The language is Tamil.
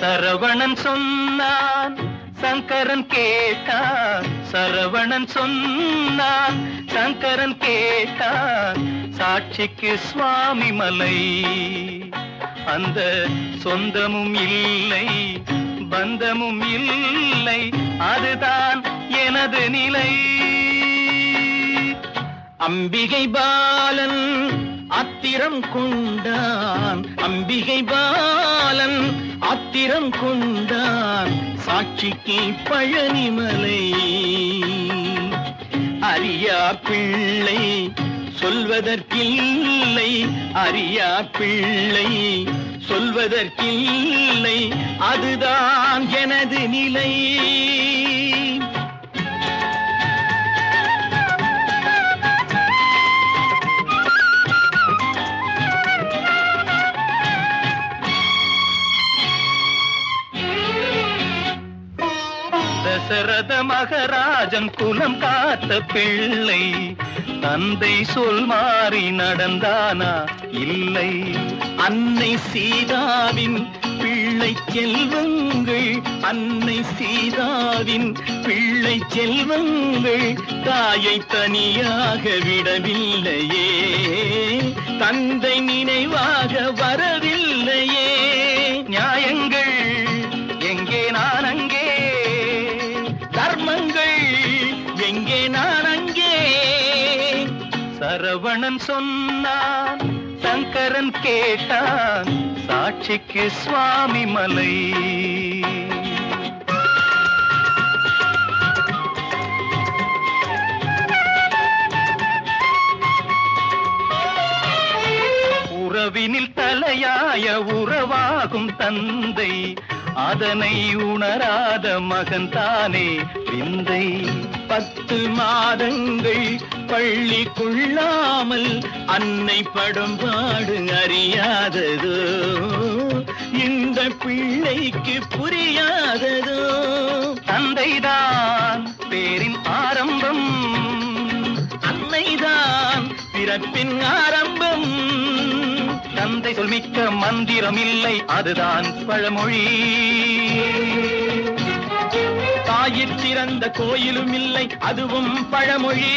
சரவணன் சொன்னான் சங்கரன் கேட்டான் சரவணன் சொன்னான் சங்கரன் கேட்டான் சாட்சிக்கு சுவாமி மலை. அந்த சொந்தமும் இல்லை பந்தமும் இல்லை அதுதான் எனது நிலை. அம்பிகை பாலன் அத்திரம் கொண்டான் அம்பிகை பாலன் அத்திரம் கொண்டான் சாட்சிக்கு பழனிமலை. அரியா பிள்ளை சொல்வதற்கில்லை அரியா பிள்ளை சொல்வதற்கில்லை அதுதான் எனது நிலை. தசரத மகராஜன் குலம் காத்த பிள்ளை. தந்தை சொல் மாறி நடந்தானா? இல்லை. அன்னை சீதாவின் பிள்ளை செல்வங்கள். அன்னை சீதாவின் பிள்ளை செல்வங்கள் தாயை தனியாக விடவில்லையே. தந்தை நினைவாக வர நான் அங்கே. சரவணன் சொன்னான் சங்கரன் கேட்டான் சாட்சிக்கு சுவாமி மலை. உறவினில் தலையாய உறவாகும் தந்தை அதனை உணராத மகன் தானே விந்தை. பத்து மாதங்கள் பள்ளி கொள்ளாமல் அன்னை படும் பாடு அறியாததோ இந்த பிள்ளைக்கு புரியாததோ. தந்தைதான் பேரின் ஆரம்பம் அன்னைதான் பிறப்பின் ஆரம்பம். தந்தை சொல்மிக்க மந்திரம் இல்லை அதுதான் பழமொழி. தாயிற் திறந்த கோயிலும் இல்லை அதுவும் பழமொழி.